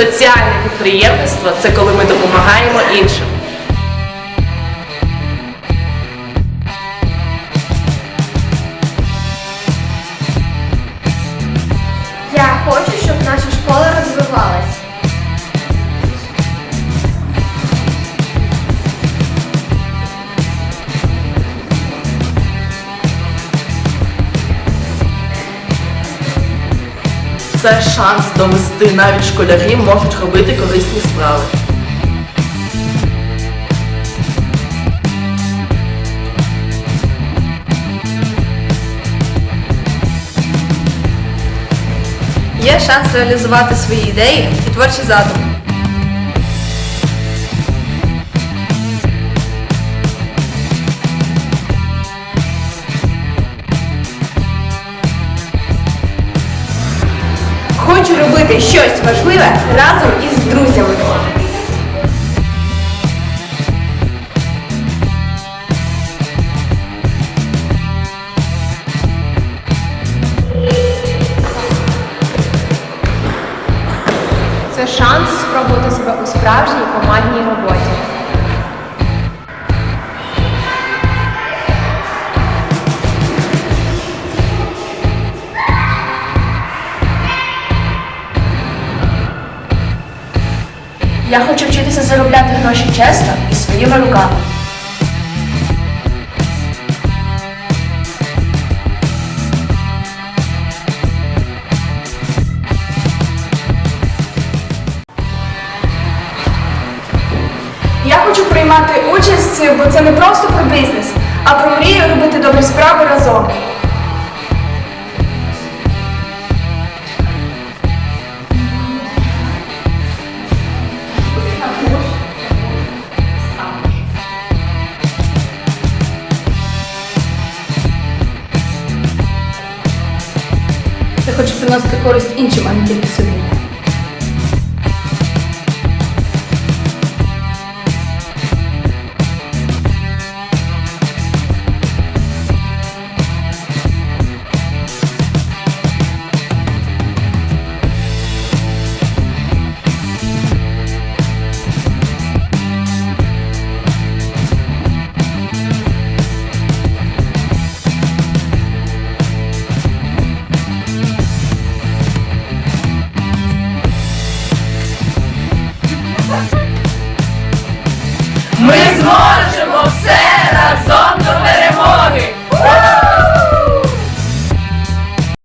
Соціальне підприємництво це коли ми допомагаємо іншим. Це шанс довести навіть школярі можуть робити корисні справи. Є шанс реалізувати свої ідеї і творчі задуми. Хочу робити щось важливе разом із друзями. Це шанс спробувати себе у справжній командній роботі. Я хочу вчитися заробляти гроші чесно і своїми руками. Я хочу приймати участь, бо це не просто про бізнес, Я хочу приносити користь іншим, а не тільки собі.